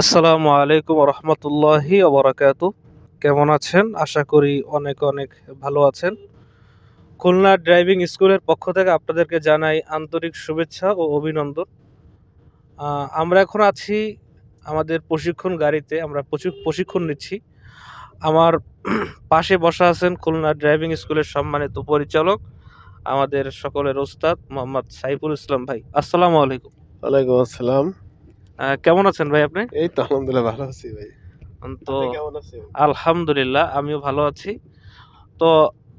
আসসালামু আলাইকুম রহমতুল্লাহি ওবরাকাতু। কেমন আছেন? আশা করি অনেক অনেক ভালো আছেন। খুলনা ড্রাইভিং স্কুলের পক্ষ থেকে আপনাদেরকে জানাই আন্তরিক শুভেচ্ছা ও অভিনন্দন। আমরা এখন আছি আমাদের প্রশিক্ষণ গাড়িতে, আমরা প্রচুর প্রশিক্ষণ নিচ্ছি। আমার পাশে বসা আছেন খুলনা ড্রাইভিং স্কুলের সম্মানিত পরিচালক, আমাদের সকলের ওস্তাদ মোহাম্মদ সাইফুল ইসলাম ভাই। আসসালামু আলাইকুম। ওয়ালাইকুম আসসালাম। কেমন আছেন ভাই আপনি? এই তো আলহামদুলিল্লাহ ভালো আছি ভাই। তো আপনি কেমন আছেন? আলহামদুলিল্লাহ আমিও ভালো আছি। তো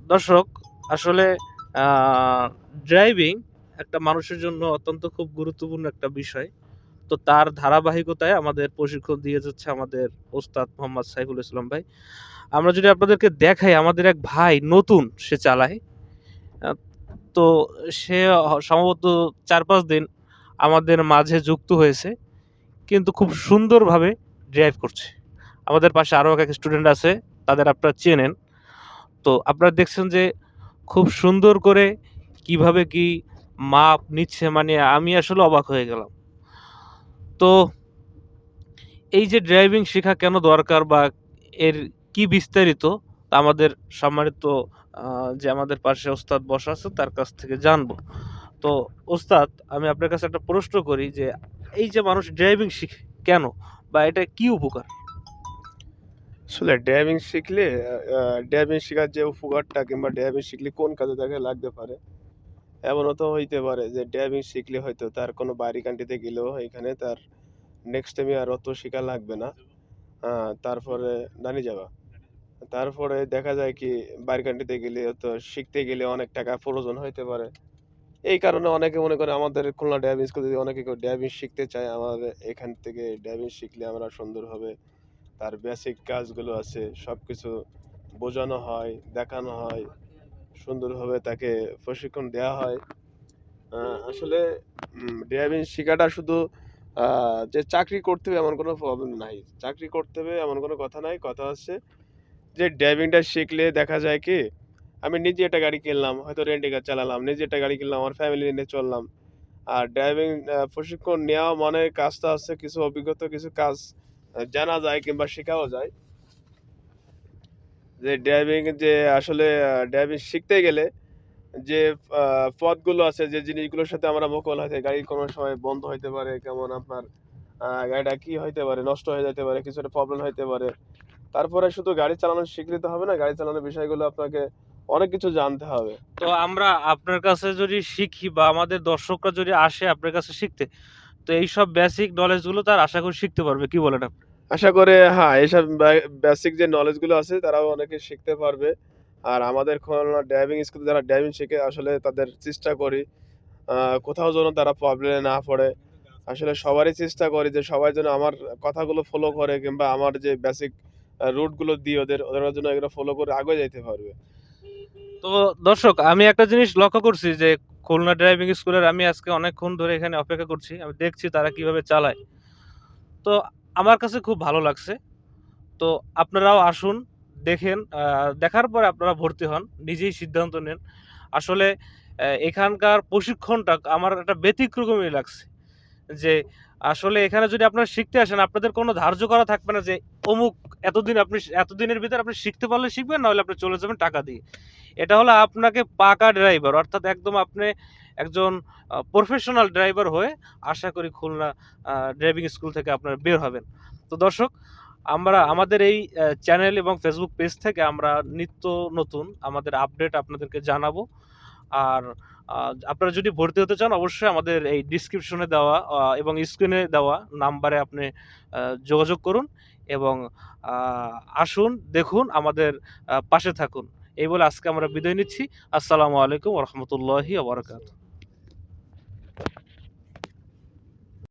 দর্শক আসলে ড্রাইভিং একটা মানুষের জন্য অত্যন্ত খুব গুরুত্বপূর্ণ একটা বিষয়। তো তার ধারাবাহিকতায় আমাদের প্রশিক্ষণ দিয়ে যাচ্ছে আমাদের ওস্তাদ মোহাম্মদ সাইফুল ইসলাম ভাই। আমরা যদি আপনাদেরকে দেখাই আমাদের এক ভাই নতুন সে চালায়। তো সে সম্ভবত চার পাঁচ দিন আমাদের মাঝে যুক্ত হয়েছে। কিন্তু খুব সুন্দরভাবে ড্রাইভ করছে। আমাদের পাশে আরও এক স্টুডেন্ট আছে, তাদের আপনারা চেনেন তো আপনারা দেখছেন যে খুব সুন্দর করে কীভাবে কি মাপ নিচ্ছে মানে আমি আসলে অবাক হয়ে গেলাম। তো এই যে ড্রাইভিং শেখা কেন দরকার বা এর কি বিস্তারিত, তা আমাদের সম্মানিত যে আমাদের পাশে ওস্তাদ বসা আছে, তার কাছ থেকে জানব। তো ওস্তাদ, আমি আপনার কাছে একটা প্রশ্ন করি যে এই যে মানুষ ড্রাইভিং শিখে, কেন? বা এটা কি উপকার? আসলে ড্রাইভিং শিখলে ড্রাইভিং শেখার যে উপকারটা কিংবা ড্রাইভিং শিখলে কোন কাজে তাকে লাগতে পারে? এমনও তো হইতে পারে যে ড্রাইভিং শিখলে হয়তো তার কোনো বাইরে কান্ট্রিতে গেলেও এখানে তার নেক্সট টাইমে আর অত শেখা লাগবে না। তারপরে দাঁড়িয়ে যাবা তারপরে দেখা যায় কি বাইরে কান্ট্রিতে গেলে তো শিখতে গেলে অনেক টাকা প্রয়োজন হইতে পারে। এই কারণে অনেকে মনে করে আমাদের খুলনা ড্রাইভিং স্কুল যদি অনেকে ড্রাইভিং শিখতে চায়, আমাদের এখান থেকে ড্রাইভিং শিখলে আমরা সুন্দরভাবে তার বেসিক কাজগুলো আছে সব কিছু বোঝানো হয়, দেখানো হয় সুন্দরভাবে তাকে প্রশিক্ষণ দেওয়া হয়। আসলে ড্রাইভিং শেখাটা শুধু যে চাকরি করতে হবে এমন কোনো প্রবলেম নাই। চাকরি করতে হবে এমন কোনো কথা নাই। কথা হচ্ছে যে ড্রাইভিংটা শিখলে দেখা যায় কি আমি নিজে একটা গাড়ি কিনলাম, হয়তো রেন্টে গাড়ি চালালাম, নিজে একটা গাড়ি কিনলাম, আমার ফ্যামিলি নিয়ে চললাম। আর ড্রাইভিং প্রশিক্ষণ নেওয়া মানে কাজটা আছে কিছু অভিজ্ঞতা, কিছু কাজ জানা যায় কিংবা শেখাও যায়। যে ড্রাইভিং যে আসলে ড্রাইভিং শিখতে গেলে যে পথগুলো আছে, যে জিনিসগুলোর সাথে আমরা মোকাবিল হইতে গাড়ি কোনো সময় বন্ধ হইতে পারে, কেমন আপনার গাড়িটা কি হইতে পারে, নষ্ট হয়ে যেতে পারে, কিছু একটা প্রবলেম হইতে পারে। তারপরে শুধু গাড়ি চালানো শিখলে তো হবে না, গাড়ি চালানোর বিষয়গুলো আপনাকে অনেক কিছু জানতে হবে। তো আমরা আপনার কাছে যদি শিখি বা আমাদের দর্শকরা যদি আসে আপনার কাছে শিখতে তো এই সব বেসিক নলেজগুলো তার আশা করি শিখতে পারবে। কি বলেন আপনি? আশা করে হ্যাঁ এইসব বেসিক যে নলেজগুলো আছে তারাও অনেকে শিখতে পারবে। আর আমাদের খুলনা ড্রাইভিং স্কুলে যারা ড্রাইভিং শিখে আসলে তাদের চেষ্টা করি কোথাও যেন তারা প্রবলেমে না পড়ে। আসলে সবারই চেষ্টা করি যে সবাই যেন আমার কথাগুলো ফলো করে কিংবা আমার যে বেসিক রুটগুলো দিই ওদের ওদের জন্য এগুলো ফলো করে আগে যাইতে পারবে। তো দর্শক, আমি একটা জিনিস লক্ষ্য করছি যে খুলনা ড্রাইভিং স্কুলের আমি আজকে অনেকক্ষণ ধরে এখানে অপেক্ষা করছি। আমি দেখছি তারা কীভাবে চালায়। তো আমার কাছে খুব ভালো লাগছে। তো আপনারাও আসুন, দেখেন দেখার পরে আপনারা ভর্তি হন, নিজেই সিদ্ধান্ত নেন। আসলে এখানকার প্রশিক্ষণটা আমার একটা ব্যতিক্রমই লাগছে। যে আসলে এখানে যদি আপনারা শিখতে আসেন, আপনাদের কোনো ধার্য করা থাকবে না যে অমুক এতদিন আপনি এতদিনের ভিতরে আপনি শিখতে পারলে শিখবেন, না হলে আপনি চলে যাবেন টাকা দিয়ে। এটা হলো আপনাকে পাকা ড্রাইভার, অর্থাৎ একদম আপনি একজন প্রফেশনাল ড্রাইভার হয়ে আশা করি খুলনা ড্রাইভিং স্কুল থেকে আপনারা বের হবেন। তো দর্শক, আমরা আমাদের এই চ্যানেল এবং ফেসবুক পেজ থেকে আমরা নিত্য নতুন আমাদের আপডেট আপনাদেরকে জানাব। আর আপনারা যদি ভর্তি হতে চান, অবশ্যই আমাদের এই ডিসক্রিপশনে দেওয়া এবং স্ক্রিনে দেওয়া নাম্বারে আপনি যোগাযোগ করুন এবং আসুন, দেখুন, আমাদের পাশে থাকুন। এই বলে আজকে আমরা বিদায় নিচ্ছি। আসসালামু আলাইকুম রহমতুল্লাহি আবরকাত